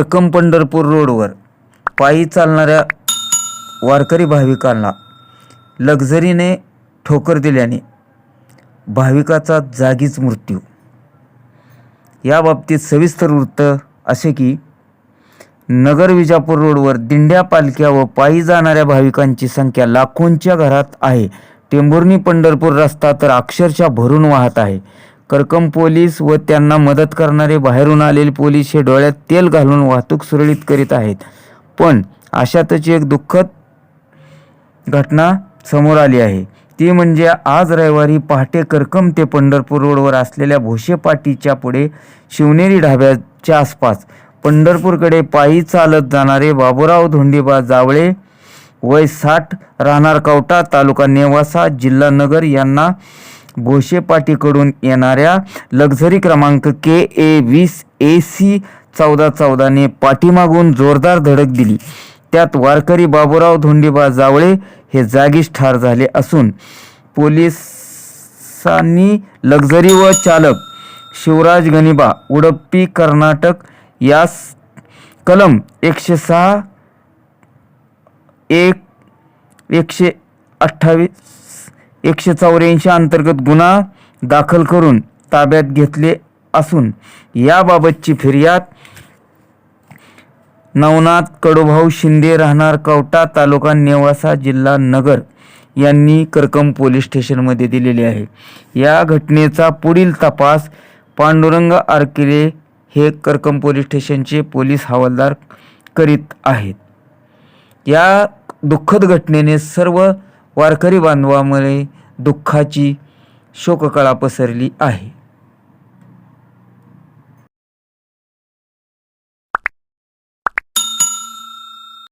रक्कम पंढरपूर रोडवर पायी चालणाऱ्या वारकरी भाविकांना लक्झरीने ठोकर दिल्याने भाविकाचा जागीच मृत्यू. या बाबतीत सविस्तर वृत्त असे की नगर विजापूर रोडवर दिंड्या पालख्या व पायी जाणाऱ्या भाविकांची संख्या लाखोंच्या घरात आहे. टेंभुर्णी पंढरपूर रस्ता तर अक्षरशः भरून वाहत आहे. करकम पोलीस व त्यांना मदत करणारे बाहेरून आलेले पोलीस हे डोळ्यात तेल घालून वाहतूक सुरळीत करीत आहेत. पण अशातच एक दुःखद घटना समोर आली आहे. ती म्हणजे आज रविवारी पहाटे करकम ते पंढरपूर रोडवर असलेल्या भोशेपाटीच्या पुढे शिवनेरी ढाब्याच्या आसपास पंढरपूरकडे पायी चालत जाणारे बाबूराव धोंडीबा जावळे वय साठ राहणार कवटा तालुका नेवासा जिल्हा नगर यांना भोशे पाटीकडून येणाऱ्या लक्झरी क्रमांक के ए वीस ए सी चौदा चौदाने पाठीमागून जोरदार धडक दिली. त्यात वारकरी बाबूराव धोंडीबा जावळे हे जागीच ठार झाले असून पोलिसांनी लक्झरी व चालक शिवराज गणिबा उडप्पी कर्नाटक यास कलम एकशे सहा एक एकशे अठ्ठावीस एकशे चौऱ्याऐंशी अंतर्गत गुन्हा दाखल करून ताब्यात घेतले असून याबाबतची फिर्याद नवनाथ कडूभाऊ शिंदे राहणार कवटा तालुका नेवासा जिल्हा नगर यांनी करकम पोलीस स्टेशनमध्ये दिलेली आहे. या घटनेचा पुढील तपास पांडुरंग आरकिले हे करकम पोलीस स्टेशनचे पोलीस हवालदार करीत आहेत. या दुःखद घटनेने सर्व वारकरी बांधवामुळे दुःखाची शोककळा पसरली आहे.